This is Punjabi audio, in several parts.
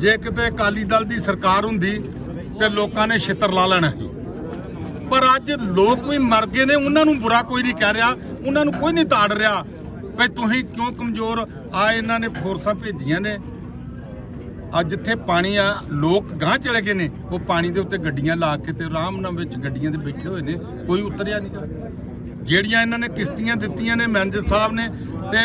ਜੇ ਕਿਤੇ ਅਕਾਲੀ ਦਲ ਦੀ ਸਰਕਾਰ ਹੁੰਦੀ ਤੇ ਲੋਕਾਂ ਨੇ ਛਿੱਤਰ ਲਾ ਲੈਣਾ ਸੀ। ਪਰ ਅੱਜ ਲੋਕ ਵੀ ਮਰ ਗਏ ਨੇ, ਉਹਨਾਂ ਨੂੰ ਬੁਰਾ ਕੋਈ ਨਹੀਂ ਕਹਿ ਰਿਹਾ, ਉਹਨਾਂ ਨੂੰ ਕੋਈ ਨਹੀਂ ਤਾੜ ਰਿਹਾ ਵੀ ਤੁਸੀਂ ਕਿਉਂ ਕਮਜ਼ੋਰ? ਆ ਇਹਨਾਂ ਨੇ ਫੋਰਸਾਂ ਭੇਜੀਆਂ ਨੇ। ਅੱਜ ਜਿੱਥੇ ਪਾਣੀ ਆ, ਲੋਕ ਗਾਂ ਚਲੇ ਗਏ ਨੇ, ਉਹ ਪਾਣੀ ਦੇ ਉੱਤੇ ਗੱਡੀਆਂ ਲਾ ਕੇ ਤੇ ਆਰਾਮ ਨਾਲ ਵਿੱਚ ਗੱਡੀਆਂ ਦੇ ਬੈਠੇ ਹੋਏ ਨੇ, ਕੋਈ ਉਤਰਿਆ ਨਹੀਂ। ਜਿਹੜੀਆਂ ਇਹਨਾਂ ਨੇ ਕਿਸ਼ਤੀਆਂ ਦਿੱਤੀਆਂ ਨੇ, ਮੈਨੇਜਰ ਸਾਹਿਬ ਨੇ, ਤੇ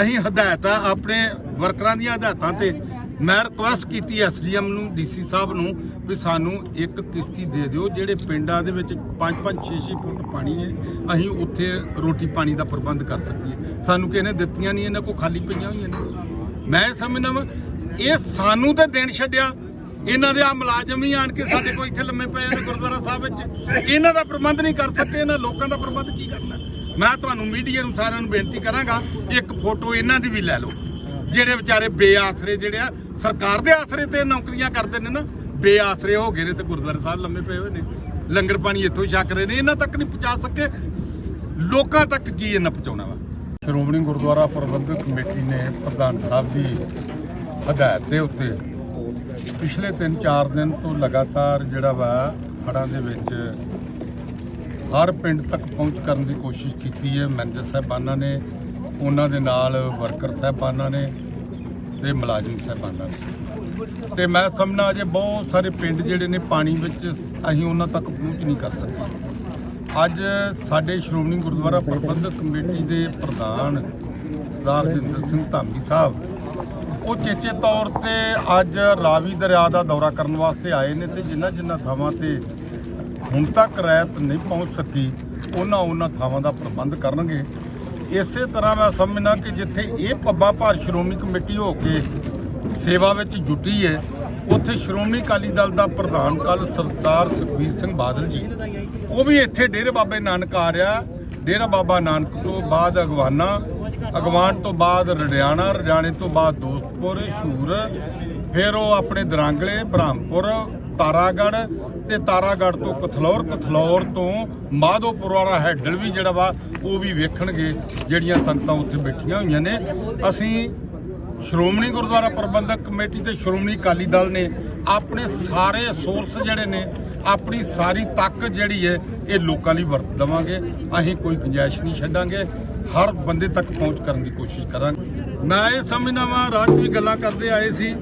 ਅਸੀਂ ਹਦਾਇਤਾਂ ਆਪਣੇ ਵਰਕਰਾਂ ਦੀਆਂ ਹਦਾਇਤਾਂ ਤੇ ਮੈਂ ਰਿਕੁਐਸਟ ਕੀਤੀ ਐਸਡੀਐਮ ਨੂੰ, ਡੀਸੀ ਸਾਹਿਬ ਨੂੰ ਵੀ ਸਾਨੂੰ ਇੱਕ ਕਿਸ਼ਤੀ ਦੇ ਦਿਓ, ਜਿਹੜੇ ਪਿੰਡਾਂ ਦੇ ਵਿੱਚ 5-5 6-6 ਫੁੱਟ ਪਾਣੀ ਹੈ, ਅਸੀਂ ਉੱਥੇ ਰੋਟੀ ਪਾਣੀ ਦਾ ਪ੍ਰਬੰਧ ਕਰ ਸਕੀਏ। ਸਾਨੂੰ ਕਿਸੇ ਨੇ ਦਿੱਤੀਆਂ ਨਹੀਂ, ਇਹਨਾਂ ਕੋ ਖਾਲੀ ਪਈਆਂ ਹੋਈਆਂ ਨੇ। ਮੈਂ ਸਮਝਦਾ ਵਾਂ, ਇਹ ਸਾਨੂੰ ਤਾਂ ਦੇਣ ਛੱਡਿਆ। ਇਹਨਾਂ ਦੇ ਆ ਮੁਲਾਜ਼ਮ ਹੀ ਆਣ ਕੇ ਸਾਡੇ ਕੋਲ ਇੱਥੇ ਲੰਮੇ ਪਏ ਨੇ ਗੁਰਦੁਆਰਾ ਸਾਹਿਬ ਵਿੱਚ। ਇਹਨਾਂ ਦਾ ਪ੍ਰਬੰਧ ਨਹੀਂ ਕਰ ਸਕੇ ਇਹਨਾਂ ਲੋਕਾਂ ਦਾ ਪ੍ਰਬੰਧ ਕੀ ਕਰਨਾ? ਮੈਂ ਤੁਹਾਨੂੰ ਮੀਡੀਆ ਨੂੰ ਸਾਰਿਆਂ ਨੂੰ ਬੇਨਤੀ ਕਰਾਂਗਾ, ਇੱਕ ਫੋਟੋ ਇਹਨਾਂ ਦੀ ਵੀ ਲੈ ਲਓ। ਜਿਹੜੇ ਵਿਚਾਰੇ ਬੇਆਸਰੇ ਜਿਹੜੇ ਆ, ਸਰਕਾਰ ਦੇ ਆਸਰੇ ਤੇ ਨੌਕਰੀਆਂ ਕਰਦੇ ਨੇ ਨਾ, ਬੇਆਸਰੇ ਹੋ ਗਏ ਨੇ ਤੇ ਗੁਰਦੁਆਰਾ ਸਾਹਿਬ ਲੰਮੇ ਪਏ ਹੋਏ ਨੇ। ਲੰਗਰ ਪਾਣੀ ਇੱਥੋਂ ਹੀ ਛਕ ਰਹੇ ਨੇ, ਇਹਨਾਂ ਤੱਕ ਨਹੀਂ ਪਹੁੰਚਾ ਸਕੇ। ਲੋਕਾਂ ਤੱਕ ਕੀ ਇਹਨਾਂ ਪਹੁੰਚਾਉਣਾ ਵਾ? ਸ਼੍ਰੋਮਣੀ ਗੁਰਦੁਆਰਾ ਪ੍ਰਬੰਧਕ ਕਮੇਟੀ ਨੇ ਪ੍ਰਧਾਨ ਸਾਹਿਬ ਦੀ ਹਦਾਇਤ ਦੇ ਉੱਤੇ ਪਿਛਲੇ 3-4 ਦਿਨ ਤੋਂ ਲਗਾਤਾਰ ਜਿਹੜਾ ਵਾ ਹੜ੍ਹਾਂ ਦੇ ਵਿੱਚ ਹਰ ਪਿੰਡ ਤੱਕ ਪਹੁੰਚ ਕਰਨ ਦੀ ਕੋਸ਼ਿਸ਼ ਕੀਤੀ ਹੈ। ਮੈਨੇਜਰ ਸਾਹਿਬਾਨਾਂ ਨੇ ਉਹਨਾਂ ਦੇ ਨਾਲ ਵਰਕਰ ਸਾਹਿਬਾਨਾਂ ਨੇ ਤੇ ਮੁਲਾਜ਼ਮ ਸਾਹਿਬਾਨਾਂ ਨੇ। ਤੇ ਮੈਂ ਸਮਝਣਾ ਅਜੇ ਬਹੁਤ ਸਾਰੇ ਪਿੰਡ ਜਿਹੜੇ ਨੇ ਪਾਣੀ ਵਿੱਚ ਅਸੀਂ ਉਹਨਾਂ ਤੱਕ ਪਹੁੰਚ ਨਹੀਂ ਕਰ ਸਕੇ। ਅੱਜ ਸਾਡੇ ਸ਼੍ਰੋਮਣੀ ਗੁਰਦੁਆਰਾ ਪ੍ਰਬੰਧਕ ਕਮੇਟੀ ਦੇ ਪ੍ਰਧਾਨ ਸਰਦਾਰ ਜਿੰਦਰ ਸਿੰਘ ਧਾਮੀ ਸਾਹਿਬ, ਉਹ ਚੇਚੇ ਤੌਰ ਤੇ ਅੱਜ ਰਾਵੀ ਦਰਿਆ ਦਾ ਦੌਰਾ ਕਰਨ ਵਾਸਤੇ ਆਏ ਨੇ ਤੇ ਜਿਨ੍ਹਾਂ ਜਿਨ੍ਹਾਂ ਥਾਵਾਂ ਤੇ ਹੁਣ ਤੱਕ ਰਾਇਤ ਨਹੀਂ ਪਹੁੰਚ ਸਕੀ, ਉਹਨਾਂ ਉਹਨਾਂ ਥਾਵਾਂ ਦਾ ਪ੍ਰਬੰਧ ਕਰਨਗੇ। ਇਸੇ ਤਰ੍ਹਾਂ ਮੈਂ ਸਮਝਣਾ ਕਿ ਜਿੱਥੇ ਇਹ ਪੱਬਾ ਭਾਰ ਸ਼੍ਰੋਮਣੀ ਕਮੇਟੀ ਹੋ ਕੇ ਸੇਵਾ ਵਿੱਚ ਜੁਟੀ ਹੈ, ਉੱਥੇ ਸ਼੍ਰੋਮਣੀ ਅਕਾਲੀ ਦਲ ਦਾ ਪ੍ਰਧਾਨ ਕੱਲ ਸਰਦਾਰ ਸੁਖਬੀਰ ਸਿੰਘ ਬਾਦਲ ਜੀ। ਉਹ ਵੀ ਇੱਥੇ ਡੇਰੇ ਬਾਬੇ ਨਾਨਕ ਆ ਰਿਹਾ। ਡੇਰਾ ਬਾਬਾ ਨਾਨਕ ਤੋਂ ਬਾਅਦ ਅਗਵਾਨਾ, ਅਗਵਾਨ ਤੋਂ ਬਾਅਦ ਰੜਿਆਣਾ, ਰੜਿਆਣੇ ਤੋਂ ਬਾਅਦ ਦੋਸਤਪੁਰ, ਸ਼ੂਰ, ਫਿਰ ਉਹ ਆਪਣੇ ਦਰਾਂਗਲੇ, ਬ੍ਰਹਮਪੁਰ ਤਾਰਾਗੜ ਤੇ ਤਾਰਾਗੜ ਤੋਂ ਕਥਲੌਰ ਕਥਲੌਰ ਤੋਂ ਮਾਧੋਪੁਰ ਵਾਲਾ ਹੈਡਲ ਵੀ ਜਿਹੜਾ ਵਾ, ਉਹ ਵੀ ਵੇਖਣਗੇ ਜਿਹੜੀਆਂ ਸੰਗਤਾਂ ਉੱਥੇ ਬੈਠੀਆਂ ਹੋਈਆਂ ਨੇ। ਅਸੀਂ ਸ਼੍ਰੋਮਣੀ ਗੁਰਦੁਆਰਾ ਪ੍ਰਬੰਧਕ ਕਮੇਟੀ ਤੇ ਸ਼੍ਰੋਮਣੀ ਅਕਾਲੀ ਦਲ ਨੇ ਆਪਣੇ ਸਾਰੇ ਸੋਰਸ ਜਿਹੜੇ ਨੇ, ਆਪਣੀ ਸਾਰੀ ਤਾਕਤ ਜਿਹੜੀ ਹੈ ਇਹ ਲੋਕਾਂ ਲਈ ਵਰਤ ਦੇਵਾਂਗੇ। ਅਸੀਂ ਕੋਈ ਗੁੰਜਾਇਸ਼ ਨਹੀਂ ਛੱਡਾਂਗੇ। ਹਰ ਬੰਦੇ ਤੱਕ ਪਹੁੰਚ ਕਰਨ ਦੀ ਕੋਸ਼ਿਸ਼ ਕਰਾਂਗੇ। ਮੈਂ ਇਹ ਸਮਝਦਾ ਵਾਂ, ਰਾਜ ਵੀ ਗੱਲਾਂ ਕਰਦੇ ਆਏ ਸੀ।